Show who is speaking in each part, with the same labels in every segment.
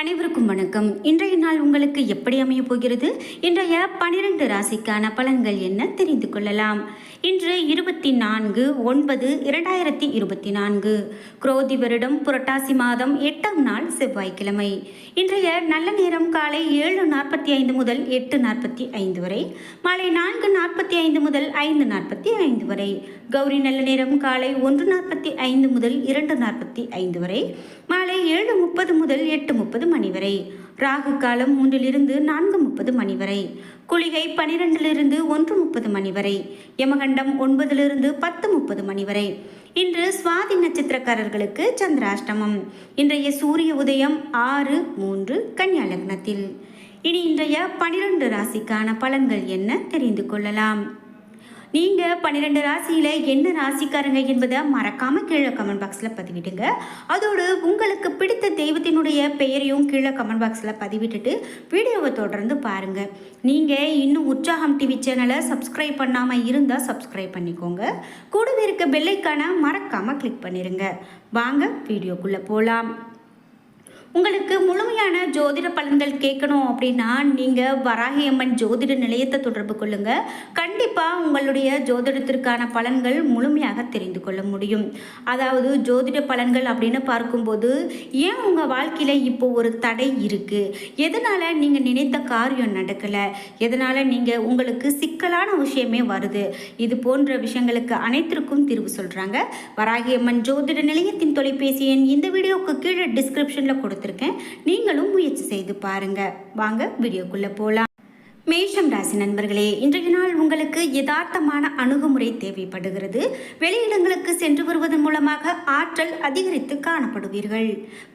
Speaker 1: அனைவருக்கும் வணக்கம். இன்றைய நாள் உங்களுக்கு எப்படி அமைய போகிறது? இன்றைய பனிரெண்டு ராசிக்கான பலன்கள் என்ன? தெரிந்து கொள்ளலாம். இன்று இருபத்தி நான்கு ஒன்பது இரண்டாயிரத்தி இருபத்தி நான்கு குரோதி வருடம் புரட்டாசி மாதம் எட்டாம் நாள் செவ்வாய்க்கிழமை. இன்றைய நல்ல நேரம் காலை ஏழு நாற்பத்தி ஐந்து முதல் எட்டு நாற்பத்தி ஐந்து வரை மாலை நான்கு நாற்பத்தி ஐந்து முதல் ஐந்து நாற்பத்தி ஐந்து வரை கௌரி நல்ல நேரம் காலை ஒன்று நாற்பத்தி ஐந்து முதல் இரண்டு நாற்பத்தி ஐந்து வரை மாலை ஏழு முப்பது முதல் எட்டு முப்பது மணி வரை. ராகு காலம் மூன்றிலிருந்து நான்கு முப்பது மணி வரை. குளிகை பனிரெண்டிலிருந்து ஒன்று முப்பது மணி வரை. யமகண்டம் ஒன்பதிலிருந்து பத்து முப்பது மணி வரை. இன்று சுவாதி நட்சத்திரக்காரர்களுக்கு சந்திராஷ்டமம். இன்றைய சூரிய உதயம் ஆறு மூன்று கன்னியா லக்னத்தில். இனி இன்றைய பனிரெண்டு ராசிக்கான பலன்கள் என்ன தெரிந்து கொள்ளலாம்? நீங்கள் பன்னிரெண்டு ராசியில் என்ன ராசிக்காரங்க என்பதை மறக்காமல் கீழே கமெண்ட் பாக்ஸில் பதிவிடுங்க. அதோடு உங்களுக்கு பிடித்த தெய்வத்தினுடைய பெயரையும் கீழே கமெண்ட் பாக்ஸில் பதிவிட்டுட்டு வீடியோவை தொடர்ந்து பாருங்கள் நீங்கள் இன்னும் உற்சாகம் டிவி சேனலை சப்ஸ்கிரைப் பண்ணாமல் இருந்தால் சப்ஸ்கிரைப் பண்ணிக்கோங்க. கூடவே இருக்க பெல்லைக்கான மறக்காமல் கிளிக் பண்ணிடுங்க வாங்க வீடியோக்குள்ளே போகலாம் உங்களுக்கு முழுமையான ஜோதிட பலன்கள் கேட்கணும் அப்படின்னா நீங்கள் வராகி அம்மன் ஜோதிட நிலையத்தை தொடர்பு கொள்ளுங்க. கண்டிப்பாக உங்களுடைய ஜோதிடத்திற்கான பலன்கள் முழுமையாக தெரிந்து கொள்ள முடியும். அதாவது ஜோதிட பலன்கள் அப்படின்னு பார்க்கும்போது ஏன் உங்கள் வாழ்க்கையில் இப்போ ஒரு தடை இருக்குது எதனால் நீங்கள் நினைத்த காரியம் நடக்கலை? எதனால் நீங்கள் உங்களுக்கு சிக்கலான விஷயமே வருது? இது போன்ற விஷயங்களுக்கு அனைத்திற்கும் தீர்வு சொல்கிறாங்க வராகி அம்மன் ஜோதிட நிலையத்தின் தொலைபேசி எண் இந்த வீடியோவுக்கு கீழே டிஸ்கிரிப்ஷனில் கொடுத்துருக்கேன். நீங்களும் முயற்சி செய்து பாருங்க. வாங்க வீடியோக்குள்ளே போகலாம் மேஷம் ராசி நண்பர்களே இன்றைய நாள் உங்களுக்கு யதார்த்தமான அணுகுமுறை தேவைப்படுகிறது. வெளியிடங்களுக்கு சென்று வருவதன் மூலமாக ஆற்றல் அதிகரித்து காணப்படுவீர்கள்.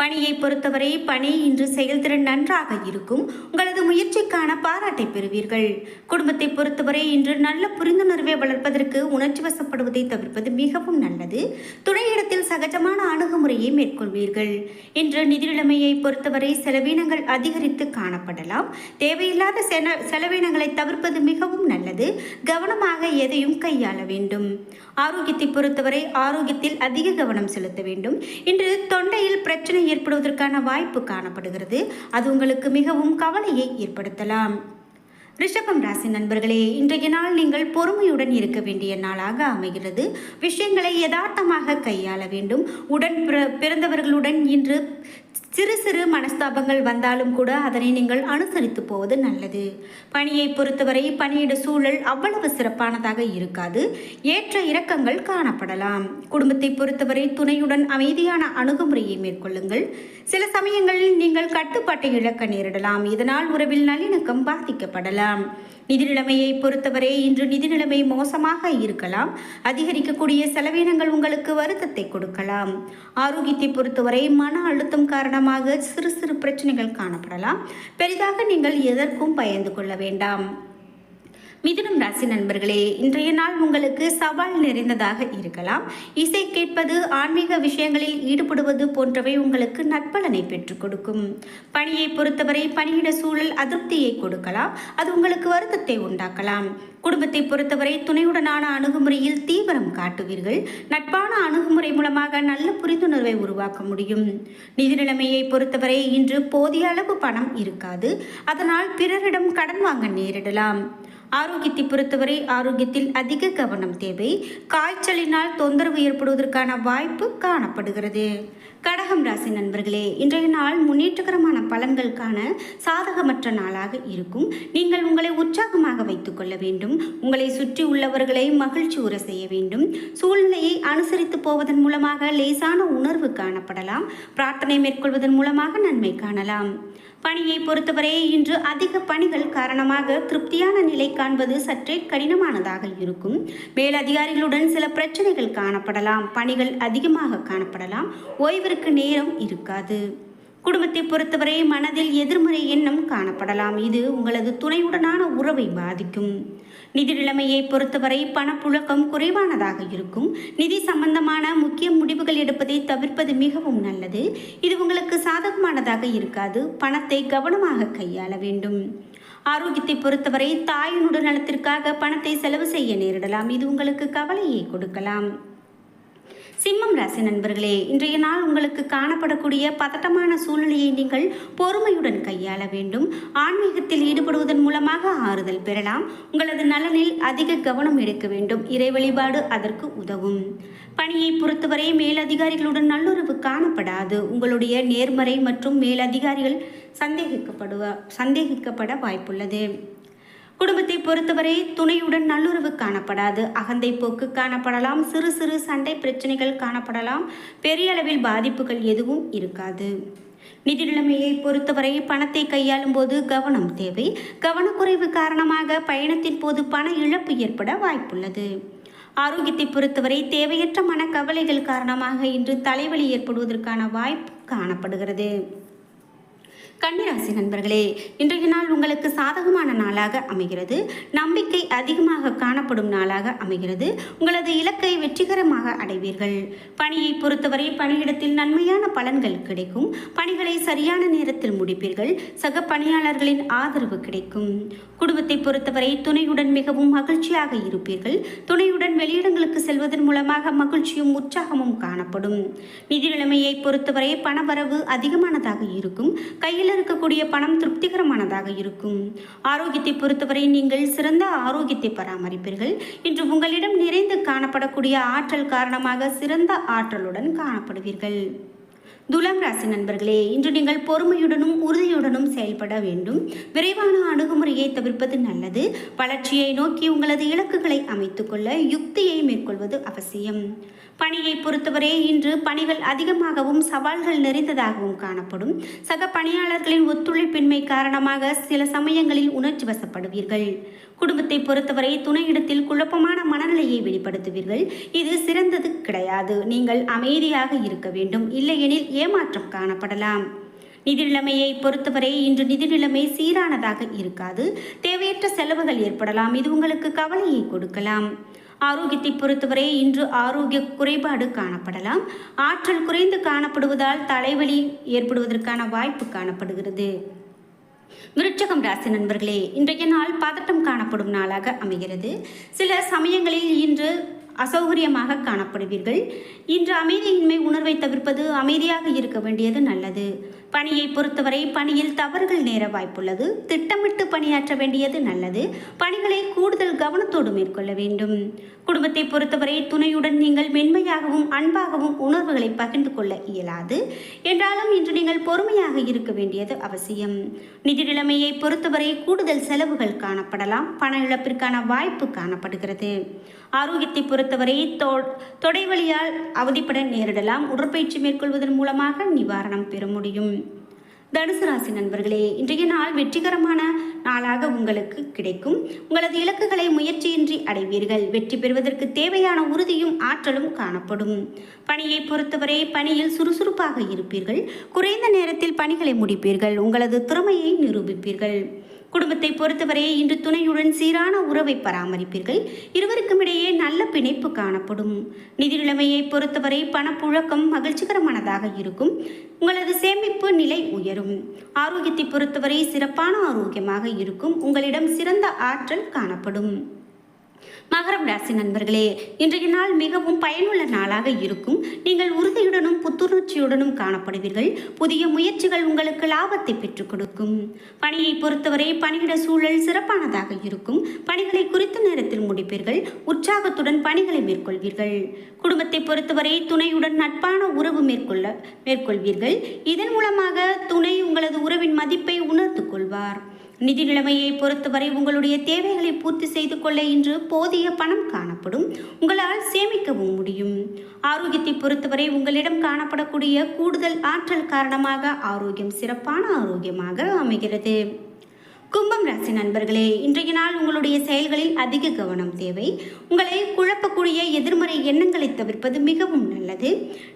Speaker 1: பணியை பொறுத்தவரை பணி இன்று செயல்திறன் நன்றாக இருக்கும். உங்களது முயற்சிக்கான பாராட்டை பெறுவீர்கள். குடும்பத்தை பொறுத்தவரை இன்று நல்ல புரிந்துணர்வை வளர்ப்பதற்கு உணர்ச்சி வசப்படுவதை தவிர்ப்பது மிகவும் நல்லது. துணையிடத்தில் சகஜமான அணுகுமுறையை மேற்கொள்வீர்கள். இன்று நிதிநிலைமையை பொறுத்தவரை செலவினங்கள் அதிகரித்து காணப்படலாம். தேவையில்லாத சென செலவினங்களை தவிர்ப்பது மிகவும் நல்லது. கவனமாக எதையும் கையாள வேண்டும். ஆரோக்கியத்தை பொறுத்தவரை ஆரோக்கியத்தில் அதிக கவனம் செலுத்த வேண்டும். இன்று தொண்டையில் பிரச்சனை ஏற்படுவதற்கான வாய்ப்பு காணப்படுகிறது. அது உங்களுக்கு மிகவும் கவலையை ஏற்படுத்தலாம். ரிஷபம் ராசி நண்பர்களே இன்றைய நாள் நீங்கள் பொறுமையுடன் இருக்க வேண்டிய நாளாக அமைகிறது. விஷயங்களை யதார்த்தமாக கையாள வேண்டும். உடன் பிறந்தவர்களுடன் இன்று சிறு சிறு மனஸ்தாபங்கள் வந்தாலும் கூட அதனை நீங்கள் அனுசரித்து போவது நல்லது. பணியை பொறுத்தவரை பணியிட சூழல் அவ்வளவு சிறப்பானதாக இருக்காது. ஏற்ற இறக்கங்கள் காணப்படலாம். குடும்பத்தை பொறுத்தவரை துணையுடன் அமைதியான அணுகுமுறையை மேற்கொள்ளுங்கள். சில சமயங்களில் நீங்கள் கட்டுப்பாட்டை இழக்க நேரிடலாம். இதனால் உறவில் நல்லிணக்கம் பாதிக்கப்படலாம். நிதி நிலைமையை பொறுத்தவரை இன்று நிதி நிலைமை மோசமாக இருக்கலாம். அதிகரிக்கக்கூடிய செலவினங்கள் உங்களுக்கு வருத்தத்தை கொடுக்கலாம். ஆரோக்கியத்தை பொறுத்தவரை மன அழுத்தம் காரணமாக சிறு சிறு பிரச்சனைகள் காணப்படலாம். பெரிதாக நீங்கள் எதற்கும் பயந்து கொள்ள வேண்டாம். மிதுனம் ராசி நண்பர்களே இன்றைய நாள் உங்களுக்கு சவால் நிறைந்ததாக இருக்கலாம். இசை கேட்பது ஆன்மீக விஷயங்களில் ஈடுபடுவது போன்றவை உங்களுக்கு நற்பலனை பெற்றுக் கொடுக்கும். பணியை பொறுத்தவரை பணியிட சூழல் அதிருப்தியை கொடுக்கலாம். அது உங்களுக்கு வருத்தத்தை உண்டாக்கலாம். குடும்பத்தை பொறுத்தவரை துணையுடனான அணுகுமுறையில் தீவிரம் காட்டுவீர்கள். நட்பான அணுகுமுறை மூலமாக நல்ல புரிந்துணர்வை உருவாக்க முடியும். நிதி நிலைமையை பொறுத்தவரை இன்று போதிய அளவு பணம் இருக்காது. அதனால் பிறரிடம் கடன் வாங்க நேரிடலாம். ஆரோக்கியத்தை பொறுத்தவரை ஆரோக்கியத்தில் அதிக கவனம் தேவை. காய்ச்சலினால் தொந்தரவு ஏற்படுவதற்கான வாய்ப்பு காணப்படுகிறது. கடகம் ராசி நண்பர்களே இன்றைய நாள் முன்னேற்றகரமான பலன்களுக்கான சாதகமற்ற நாளாக இருக்கும். நீங்கள் உங்களை உற்சாகமாக வைத்துக் கொள்ள வேண்டும். உங்களை சுற்றி உள்ளவர்களை மகிழ்ச்சி உற செய்ய வேண்டும். சூழ்நிலையை அனுசரித்து போவதன் மூலமாக லேசான உணர்வு காணப்படலாம். பிரார்த்தனை மேற்கொள்வதன் மூலமாக நன்மை காணலாம். பணியை பொறுத்தவரை இன்று அதிக பணிகள் காரணமாக திருப்தியான நிலை காண்பது சற்றே கடினமானதாக இருக்கும். மேலதிகாரிகளுடன் சில பிரச்சனைகள் காணப்படலாம். பணிகள் அதிகமாக காணப்படலாம். ஓய்விற்கு நேரம் இருக்காது. குடும்பத்தை பொறுத்தவரை மனதில் எதிர்மறை எண்ணம் காணப்படலாம். இது உங்களது துணையுடனான உறவை பாதிக்கும். நிதி நிலைமையை பொறுத்தவரை பணப்புழக்கம் குறைவானதாக இருக்கும். நிதி சம்பந்தமான முக்கிய முடிவுகள் எடுப்பதை தவிர்ப்பது மிகவும் நல்லது. இது உங்களுக்கு சாதகமானதாக இருக்காது. பணத்தை கவனமாக கையாள வேண்டும். ஆரோக்கியத்தை பொறுத்தவரை தாயின் உடல் நலத்திற்காக பணத்தை செலவு செய்ய நேரிடலாம். இது உங்களுக்கு கவலையை கொடுக்கலாம். சிம்மம் ராசி நண்பர்களே இன்றைய நாள் உங்களுக்கு காணப்படக்கூடிய பதட்டமான சூழ்நிலையை நீங்கள் பொறுமையுடன் கையாள வேண்டும். ஆன்மீகத்தில் ஈடுபடுவதன் மூலமாக ஆறுதல் பெறலாம். உங்களது நலனில் அதிக கவனம் எடுக்க வேண்டும். இறை வழிபாடு அதற்கு உதவும். பணியை பொறுத்தவரை மேலதிகாரிகளுடன் நல்லுறவு காணப்படாது. உங்களுடைய நேர்மறை மற்றும் மேலதிகாரிகள் சந்தேகிக்கப்படுவ சந்தேகிக்கப்பட வாய்ப்புள்ளது. குடும்பத்தை பொறுத்தவரை துணையுடன் நல்லுறவு காணப்படாது. அகந்தை போக்கு காணப்படலாம். சிறு சிறு சண்டை பிரச்சனைகள் காணப்படலாம். பெரிய அளவில் பாதிப்புகள் எதுவும் இருக்காது. நிதி நிலைமையை பொறுத்தவரை பணத்தை கையாளும் போது கவனம் தேவை. கவனக்குறைவு காரணமாக பயணத்தின் போது பண இழப்பு ஏற்பட வாய்ப்புள்ளது. ஆரோக்கியத்தை பொறுத்தவரை தேவையற்ற மனக்கவலைகள் காரணமாக இன்று தலைவலி ஏற்படுவதற்கான வாய்ப்பு காணப்படுகிறது. கன்னிராசி நண்பர்களே இன்றைய நாள் உங்களுக்கு சாதகமான நாளாக அமைகிறது. நம்பிக்கை அதிகமாக காணப்படும் நாளாக அமைகிறது. உங்களது இலக்கை வெற்றிகரமாக அடைவீர்கள். பணியை பொறுத்தவரை பணியிடத்தில் நன்மையான பலன்கள் கிடைக்கும். பணிகளை சரியான நேரத்தில் முடிப்பீர்கள். சக பணியாளர்களின் ஆதரவு கிடைக்கும். குடும்பத்தை பொறுத்தவரை துணையுடன் மிகவும் மகிழ்ச்சியாக இருப்பீர்கள். துணையுடன் வெளியிடங்களுக்கு செல்வதன் மூலமாக மகிழ்ச்சியும் உற்சாகமும் காணப்படும். நிதி நிலைமையை பொறுத்தவரை பணவரவு அதிகமானதாக இருக்கும். கையில் இருக்கக்கூடிய பணம் திருப்திகரமானதாக இருக்கும். ஆரோக்கியத்தை பொறுத்தவரை நீங்கள் சிறந்த ஆரோக்கியத்தை பராமரிப்பீர்கள். இன்று உங்களிடம் நிறைந்து காணப்படக்கூடிய ஆற்றல் காரணமாக சிறந்த ஆற்றலுடன் காணப்படுவீர்கள். துலாம் ராசி நண்பர்களே இன்று நீங்கள் பொறுமையுடனும் உறுதியுடனும் செயல்பட வேண்டும். விரைவான அணுகுமுறையை தவிர்ப்பது நல்லது. வளர்ச்சியை நோக்கி உங்களது இலக்குகளை அமைத்துக்கொள்ள யுக்தியை மேற்கொள்வது அவசியம். பணியை பொறுத்தவரை இன்று பணிகள் அதிகமாகவும் சவால்கள் நிறைந்ததாகவும் காணப்படும். சக பணியாளர்களின் ஒத்துழைப்பின்மை காரணமாக சில சமயங்களில் உணர்ச்சி வசப்படுவீர்கள். குடும்பத்தை பொறுத்தவரை துணையிடத்தில் குழப்பமான மனநிலையை வெளிப்படுத்துவீர்கள். இது சிறந்தது கிடையாது. நீங்கள் அமைதியாக இருக்க வேண்டும். இல்லையெனில் ஏமாற்றம் காணப்படலாம். நிதி நிலைமையை பொறுத்தவரை இன்று நிதி நிலைமை சீரானதாக இருக்காது. தேவையற்ற செலவுகள் ஏற்படலாம். இது உங்களுக்கு கவலையை கொடுக்கலாம். ஆரோக்கியத்தை பொறுத்தவரை இன்று ஆரோக்கிய குறைபாடு காணப்படலாம். ஆற்றல் குறைந்து காணப்படுவதால் தலைவலி ஏற்படுவதற்கான வாய்ப்பு காணப்படுகிறது. விருட்சகம் ராசி நண்பர்களே இன்றைய நாள் பதட்டம் காணப்படும் நாளாக அமைகிறது. சில சமயங்களில் இன்று அசௌகரியமாக காணப்படுவீர்கள். இன்று அமைதியின்மை உணர்வை தவிர்ப்பது அமைதியாக இருக்க வேண்டியது நல்லது. பணியை பொறுத்தவரை பணியில் தவறுகள் நேர வாய்ப்புள்ளது. திட்டமிட்டு பணியாற்ற வேண்டியது நல்லது. பணிகளை கூடுதல் கவனத்தோடு மேற்கொள்ள வேண்டும். குடும்பத்தை பொறுத்தவரை துணையுடன் நீங்கள் மென்மையாகவும் அன்பாகவும் உணர்வுகளை பகிர்ந்து கொள்ள இயலாது. என்றாலும் இன்று நீங்கள் பொறுமையாக இருக்க வேண்டியது அவசியம். நிதி நிலைமையை பொறுத்தவரை கூடுதல் செலவுகள் காணப்படலாம். பண இழப்பிற்கான வாய்ப்பு காணப்படுகிறது. ஆரோக்கியத்தை பொறுத்தவரை தொடைவழியால் அவதிப்பட நேரிடலாம். உடற்பயிற்சி மேற்கொள்வதன் மூலமாக நிவாரணம் பெற முடியும். தனுசு ராசி நண்பர்களே இன்றைய நாள் வெற்றிகரமான நாளாக உங்களுக்கு கிடைக்கும். உங்களது இலக்குகளை முயற்சியின்றி அடைவீர்கள். வெற்றி பெறுவதற்கு தேவையான உறுதியும் ஆற்றலும் காணப்படும். பணியை பொறுத்தவரை பணியில் சுறுசுறுப்பாக இருப்பீர்கள். குறைந்த நேரத்தில் பணிகளை முடிப்பீர்கள். உங்களது திறமையை நிரூபிப்பீர்கள். குடும்பத்தை பொறுத்தவரை இன்று துணையுடன் சீரான உறவை பராமரிப்பீர்கள். இருவருக்கும் இடையே நல்ல பிணைப்பு காணப்படும். நிதி நிலைமையை பொறுத்தவரை பணப்புழக்கம் மகிழ்ச்சிகரமானதாக இருக்கும். உங்களது சேமிப்பு நிலை உயரும். ஆரோக்கியத்தை பொறுத்தவரை சிறப்பான ஆரோக்கியமாக இருக்கும். உங்களிடம் சிறந்த ஆற்றல் காணப்படும். மகரம் ராசி நண்பர்களே இன்றைய நாள் மிகவும் பயனுள்ள நாளாக இருக்கும். நீங்கள் உறுதியுடனும் புத்துணர்ச்சியுடனும் காணப்படுவீர்கள். புதிய முயற்சிகள் உங்களுக்கு லாபத்தை பெற்றுக் கொடுக்கும். பணியை பொறுத்தவரை பணியிட சூழல் சிறப்பானதாக இருக்கும். பணிகளை குறித்த நேரத்தில் முடிப்பீர்கள். உற்சாகத்துடன் பணிகளை மேற்கொள்வீர்கள். குடும்பத்தை பொறுத்தவரை துணையுடன் நட்பான உறவு மேற்கொள்ள மேற்கொள்வீர்கள். இதன் மூலமாக துணை உங்களது உறவின் மதிப்பை உணர்ந்து கொள்வார். நிதி நிலைமையை பொறுத்தவரை உங்களுடைய தேவைகளை பூர்த்தி செய்து கொள்ள இன்று போதிய பணம் காணப்படும். உங்களால் சேமிக்கவும் முடியும். ஆரோக்கியத்தை பொறுத்தவரை உங்களிடம் காணப்படக்கூடிய கூடுதல் ஆற்றல் காரணமாக ஆரோக்கியம் சிறப்பான ஆரோக்கியமாக அமைகிறது. கும்பம் ராசி நண்பர்களே இன்றைய நாள் உங்களுடைய செயல்களில் அதிக கவனம் தேவை. உங்களை குழப்பக்கூடிய எதிர்மறை எண்ணங்களை தவிர்ப்பது மிகவும் நல்லது.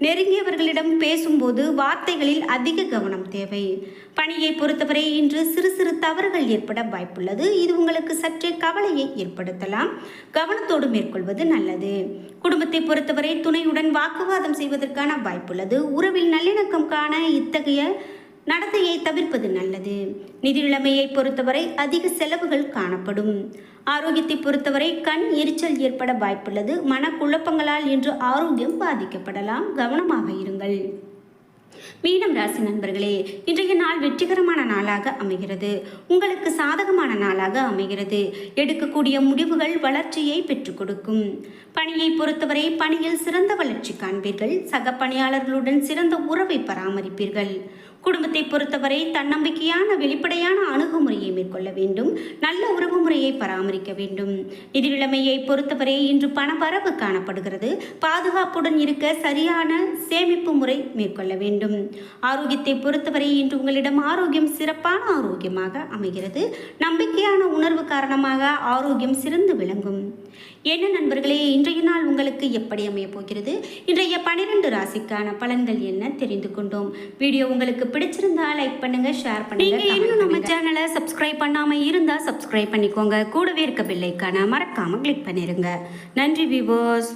Speaker 1: நெருங்கியவர்களிடம் பேசும்போது வார்த்தைகளில் அதிக கவனம் தேவை. பணியை பொறுத்தவரை இன்று சிறு சிறு தவறுகள் ஏற்பட வாய்ப்புள்ளது. இது உங்களுக்கு சற்றே கவலையை ஏற்படுத்தலாம். கவனத்தோடு மேற்கொள்வது நல்லது. குடும்பத்தை பொறுத்தவரை துணையுடன் வாக்குவாதம் செய்வதற்கான வாய்ப்புள்ளது. உறவில் நல்லிணக்கம் காண இத்தகைய நடத்தையை தவிர்ப்பது நல்லது. நிதி நிலைமையை பொறுத்தவரை அதிக செலவுகள் காணப்படும். ஆரோக்கியத்தை பொறுத்தவரை கண் எரிச்சல் ஏற்பட வாய்ப்புள்ளது. மனக்குழப்பங்களால் இன்று ஆரோக்கியம் பாதிக்கப்படலாம். கவனமாக இருங்கள். மீனம் ராசி நண்பர்களே இன்றைய நாள் வெற்றிகரமான நாளாக அமைகிறது. உங்களுக்கு சாதகமான நாளாக அமைகிறது. எடுக்கக்கூடிய முடிவுகள் வளர்ச்சியை பெற்றுக் கொடுக்கும். பணியை பொறுத்தவரை பணியில் சிறந்த வளர்ச்சி காண்பீர்கள். சக பணியாளர்களுடன் சிறந்த உறவை பராமரிப்பீர்கள். குடும்பத்தை பொறுத்தவரை தன்னம்பிக்கையான வெளிப்படையான அணுகுமுறையை மேற்கொள்ள வேண்டும். நல்ல உறவு முறையை பராமரிக்க வேண்டும். நிதி நிலைமையை பொறுத்தவரை இன்று பணவரவு காணப்படுகிறது. பாதுகாப்புடன் இருக்க சரியான சேமிப்பு முறை மேற்கொள்ள வேண்டும். ஆரோக்கியத்தை பொறுத்தவரை இன்று உங்களிடம் ஆரோக்கியம் சிறப்பான ஆரோக்கியமாக அமைகிறது. நம்பிக்கையான உணர்வு காரணமாக ஆரோக்கியம் சிறந்து விளங்கும். என்ன நண்பர்களே இன்றைய நாள் உங்களுக்கு எப்படி அமையப் போகிறது? இன்றைய பனிரெண்டு ராசிக்கான பலன்கள் என்ன தெரிந்து கொண்டோம்? வீடியோ உங்களுக்கு பிடிச்சிருந்தா லைக் பண்ணுங்க ஷேர் பண்ணுங்க இன்னும் நம்ம சேனலை சப்ஸ்கிரைப் பண்ணாம இருந்தா சப்ஸ்கிரைப் பண்ணிக்கோங்க. கூடவே இருக்க பெல்லைக்கான மறக்காம கிளிக் பண்ணிருங்க. நன்றி விவோஸ்